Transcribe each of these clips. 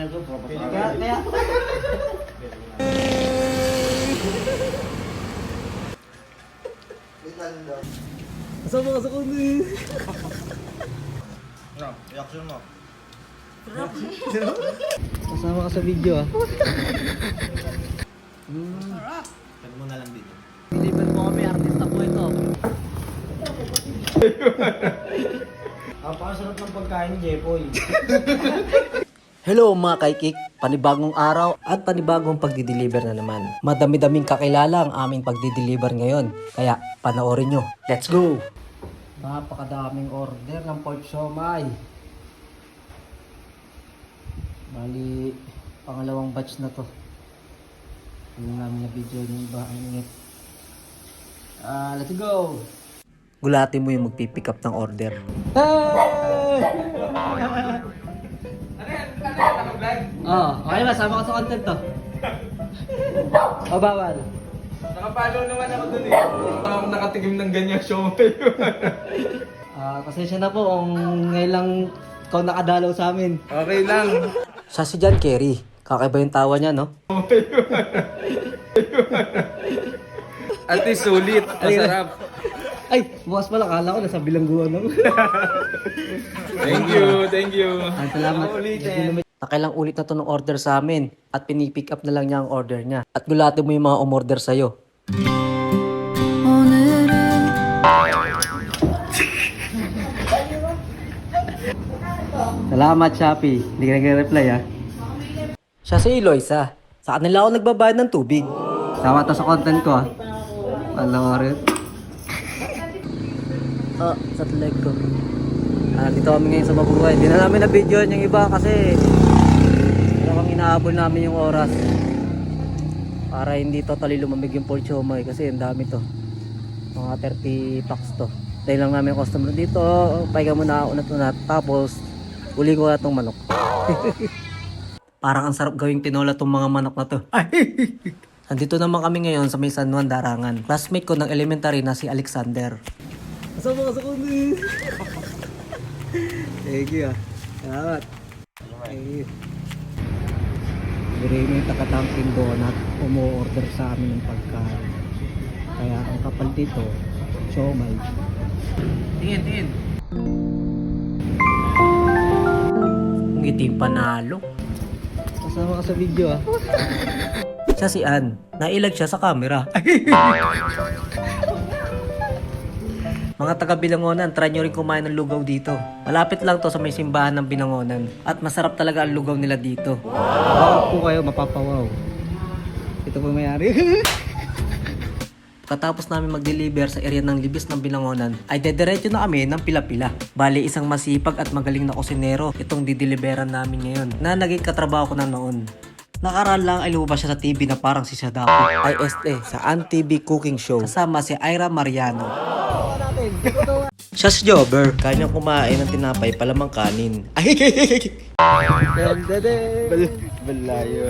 Kaya, Kasama ka sa kundi. Ano? Reaction mo? Kasama ka sa video ah. Tag mo na lang dito. Deliver mo kami, artista po ito. Napakasarap ng pagkain Jepoy. Hello mga kaikik, panibagong araw at panibagong pagdi-deliver na naman. Madami-daming kakilala ang aming pagdi-deliver ngayon, kaya panoorin nyo. Let's go! Napakadaming order ng pork siomay. Bali, pangalawang batch na to. Yung namin na video yung iba ang ingit. Ah, let's go! Gulatin mo yung magpipick up ng order. Hey! Oo, okay ba? Sama ka sa content to. O bawal? Nakapalo naman ako dun eh. Ako nakatigim ng ganyan show. Ah, pasensya na po kung ngayon lang ikaw nakadalaw sa amin. okay lang. Siya si John Kerry. Kakaiba yung tawa niya, no? At least sulit. Masarap. Ay, bukas pala. Kala ko nasa bilangguan ako. Thank you, thank you. Ah, salamat. Ulitin. Nakailang ulit na to ng order sa amin at pinipick up na lang niya ang order niya. At gulatin mo yung mga umorder sa'yo. Salamat, Shopee. Hindi ka nagre-reply, ha? Siya si Eloisa. Sa kanila ako nagbabayad ng tubig. Tama to sa content ko, ha? Alam mo rin. Oh, sa leg ko. Ah, dito kami ngayon sa Mabuhay. Hindi na namin na-video yung iba kasi talagang inaabol namin yung oras. Para hindi totally lumamig yung pork siomay kasi ang dami to. Mga 30 packs to. Dahil lang namin customer dito. Pahinga muna, unat-unat. Tapos, uli ko na itong manok. Parang ang sarap gawing tinola tong mga manok na to. Andito naman kami ngayon sa may San Juan Darangan. Classmate ko ng elementary na si Alexander. Kasama ka sa kundi. Thank you ah. Salamat. Thank you. Dire may takatangking donut umu-order sa amin ng pagkain. Kaya ang kapal dito, siomay. Tingin, tingin. Ang itim panalo. Kasama ka sa video ah. siya si Ann. Nailag siya sa camera. Mga taga Binangonan, try nyo rin kumain ng lugaw dito. Malapit lang to sa may simbahan ng Binangonan. At masarap talaga ang lugaw nila dito. Wow po kayo, mapapawaw. Ito po mayari. Pagkatapos namin mag-deliver sa area ng libis ng Binangonan, ay dediretso na kami ng pila-pila. Bali, isang masipag at magaling na kusinero itong dideliveran namin ngayon na naging katrabaho ko na noon. Nakaraan lang ay lumabas siya sa TV na parang si Sadako. IST sa An TV Cooking Show kasama si Ira Mariano. Siya si Jobber. Kanya kumain ng tinapay palamang kanin. Ay! Bal balayo.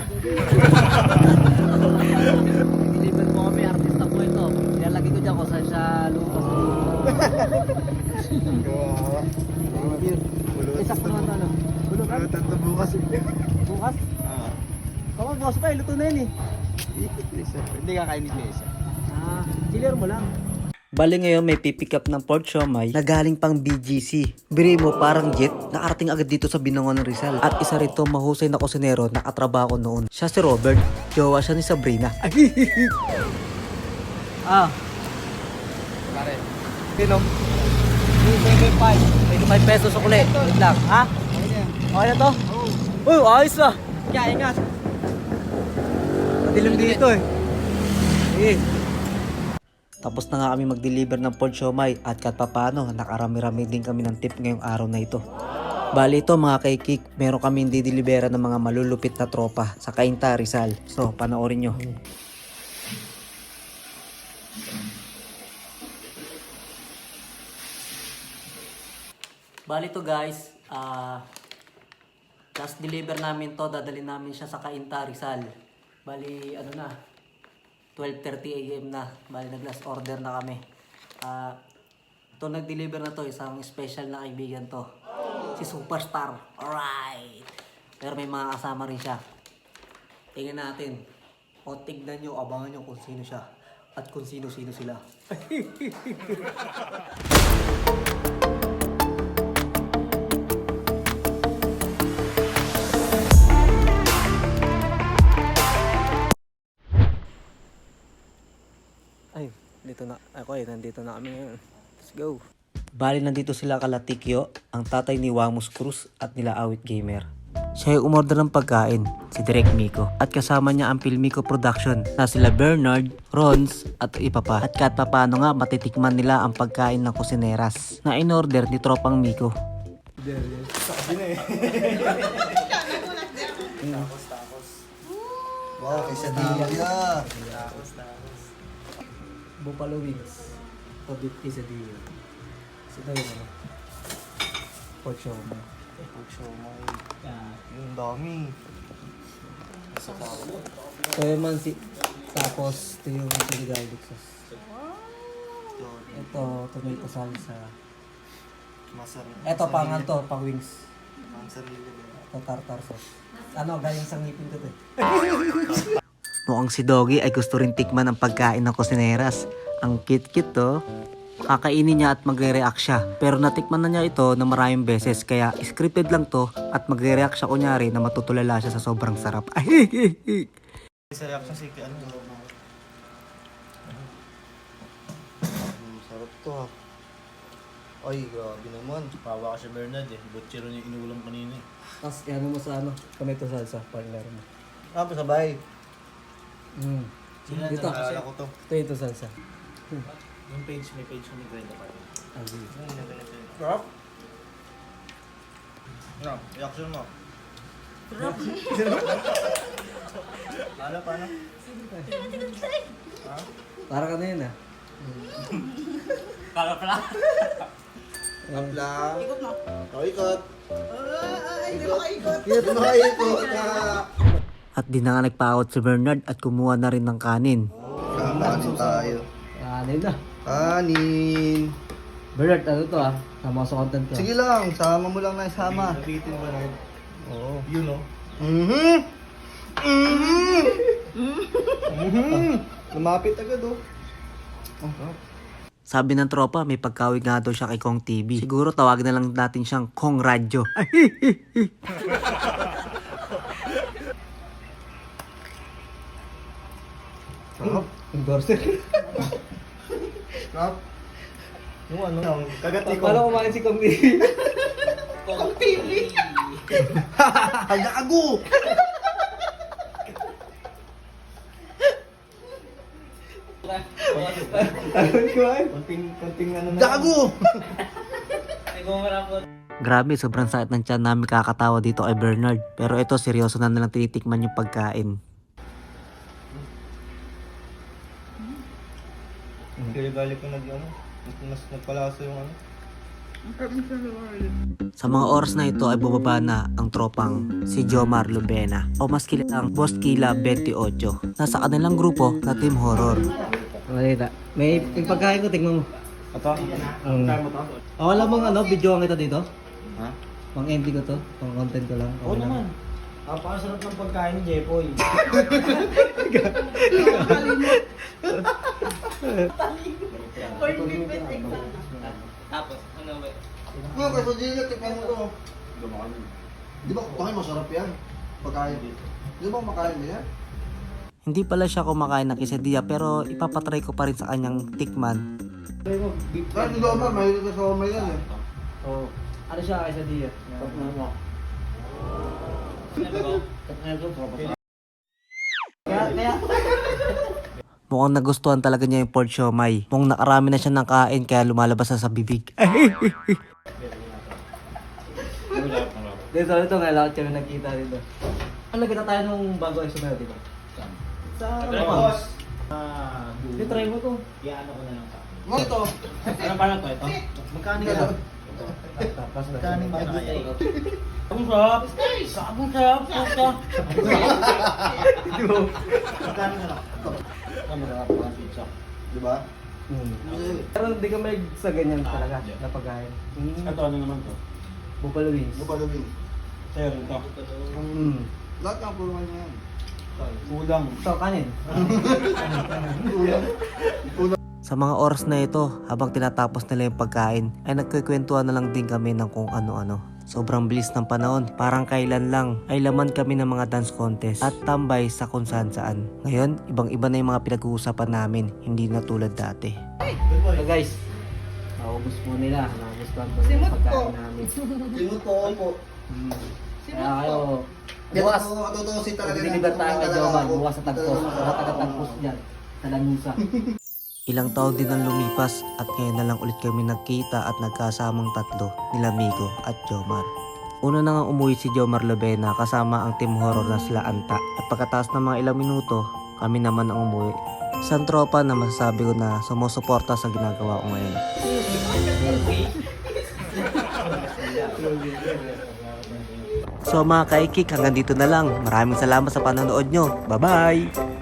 Deliver mo kami, artista po ito. Nilalagay ko dyan kung saan siya lumabas. Kawawa. Eh, sakto naman to, ano? Tatlo bukas eh. Bukas? Pa, luto na yun eh. Hindi ka kain ni Lisa. Ah, chiller mo lang. Bali ngayon may pipick up ng Port Siomay na galing pang BGC. Biri mo parang jet, nakarating agad dito sa Binangon ng Rizal. At isa rito mahusay na kusinero na katrabaho ko noon. Siya si Robert, jowa siya ni Sabrina. ah, Pare. Pinom. 25. 25 pesos ulit. Wait lang, ha? Okay na to? Uy, ayos ah. Kaya ingat. Madilim dito eh. Eh. Tapos na nga kami mag-deliver ng pork siomay at kahit papano, nakarami-rami din kami ng tip ngayong araw na ito. Bali ito mga kaikik, meron kami hindi delivera ng mga malulupit na tropa sa Cainta, Rizal. So, panoorin nyo. Bali to guys, ah last deliver namin to, dadalhin namin siya sa Cainta, Rizal. Bali, ano na, 12.30 a.m. na. Bali, nag-last order na kami. Ah, ito nag-deliver na to, isang special na kaibigan to. Si Superstar. Alright! Pero may mga kasama rin siya. Tingnan natin. O tignan nyo, abangan nyo kung sino siya. At kung sino-sino sila. dito na. Ako eh, nandito na kami ngayon. Let's go. Bali, nandito sila kala Tikyo, ang tatay ni Wamos Cruz at nila Awit Gamer. Siya yung umorder ng pagkain, si Direk Miko. At kasama niya ang Filmico Production na sila Bernard, Rons at iba pa. At kahit papano nga matitikman nila ang pagkain ng kusineras na in-order ni Tropang Miko. Wow, quesadilla. Buffalo wings. O beef quesadilla. Sino yung ano? Pork shawarma. Yung dami. So yung man si... Tapos ito yung chili garlic sauce. Ito, tomato salsa. Masarap. Ito pangan to, pang wings. Ang sarili? Ito tartar sauce. Ano, galing sa ngipin ko to eh. Mukhang si Doggy ay gusto rin tikman ang pagkain ng kusineras. Ang kit-kit to. Kakainin niya at magre-react siya. Pero natikman na niya ito na maraming beses kaya scripted lang to at magre-react siya kunyari na matutulala siya sa sobrang sarap. Sa reaction si? Hmm, sarap to ha. Ay, grabe naman. Pawa ka si Bernard eh. Butchero niya inuulam kanina eh. Tapos ano mo sa ano, tomato salsa, partner mo. Tapos sabay. Mm. Sino Dito, na- Akala ko to. tomato salsa. Yung page, may page ko ni Greta pa rin. Agi. Sarap. Ano? Reaction mo. Paano, paano? Para ka na yun ah. Lang. Ikot na. Oh, ikot. Ay, di makaikot. Di makaikot. ah. At di na nga nagpaakot si Bernard at kumuha na rin ng kanin. Kakain tayo. Kanin na. Kanin. Bernard, ano to ah? Sama sa content ko. Sige lang, sama mo lang na isama. Nabitin ba na? Oo. Yun oh. Mhm. Mhm. Mhm. Lumapit agad oh. Oh, Sabi ng tropa, may pagkawig nga daw siya kay Kong TV. Siguro tawagin na lang natin siyang Kong Radyo. Sarap. Endorser. Sarap. Yung ano, yung kagati ko. Paano kumain si Kong TV? Gago! Ano ko ay? Konting, konting ano na. Gago! Grabe, sobrang sakit ng tiyan namin kakatawa dito kay Bernard. Pero ito, seryoso na nalang tinitikman yung pagkain. Kaya galit ko nag ano. Mas nagpalasa yung ano. Sa mga oras na ito ay bumaba na ang tropang si Jomar Lubena o mas kilalang Boss Kila 28. Nasa kanilang grupo na Team Horror. Malita. May yung pagkain ko, tingnan mo. Ito? Um, oh, wala bang ano, video ang kita dito? Ha? Pang ending ko to, pang content ko lang. Oo naman. Napakasarap ng pagkain ni Jepoy. Yung quesadilla, tikman mo to. Di ba, pangin masarap yan? Pagkain. Di ba makain mo yan? Hindi pala siya kumakain ng quesadilla pero ipapatry ko pa rin sa kanyang tikman. Kahit hindi ba, mahilig ka sa umay yan eh. Oh, ano siya quesadilla? Kaya, kaya... Mukhang nagustuhan talaga niya yung pork siomay. Mukhang nakarami na siya ng kain kaya lumalabas na sa bibig. Dito, ito nga lahat kami nakita dito. Ano kita tayo nung bago ay sumayo, di ba? Sa Boss! Ah, Di, try mo to. Iano ko na lang sa akin. Mo ito. Ano parang to ito? Magkano ka lang? Tapos na. Magkano ba kaya ito? Ang sarap! Sabong sarap! Puta! Magkano ka lang? Ano ka lang? pizza? Di ba? Hmm. Pero hindi ka may sa ganyan talaga na pagkain. Hmm. Ito ano naman to? Buffalo wings. Buffalo wings. Sir, ito. Mm. Lahat ng kulungan niya yan. Kulang. Ito, kanin. Kulang. Sa mga oras na ito, habang tinatapos nila yung pagkain, ay nagkikwentuhan na lang din kami ng kung ano-ano. Sobrang bilis ng panahon, parang kailan lang ay laman kami ng mga dance contest at tambay sa kung saan saan. Ngayon, ibang-iba na yung mga pinag-uusapan namin, hindi na tulad dati. So guys, naubos po nila, nagustuhan po nila yung pagkain namin. Sinut po ako po. Kaya kayo, bukas, katutusin talaga. Magdilibat tayo kay talaga Joman, ako. bukas sa tagpos, mga taga-tagpos dyan, sa Lanusa. Ilang taon din ang lumipas at ngayon na lang ulit kami nagkita at nagkasamang tatlo, nila Migo at Jomar. Una na nga umuwi si Jomar Lobena kasama ang team horror na sila Anta at pagkatapos ng mga ilang minuto, kami naman ang umuwi. Isang tropa na masasabi ko na sumusuporta sa ginagawa ko ngayon. So mga kaikik, hanggang dito na lang. Maraming salamat sa panonood nyo. Bye-bye!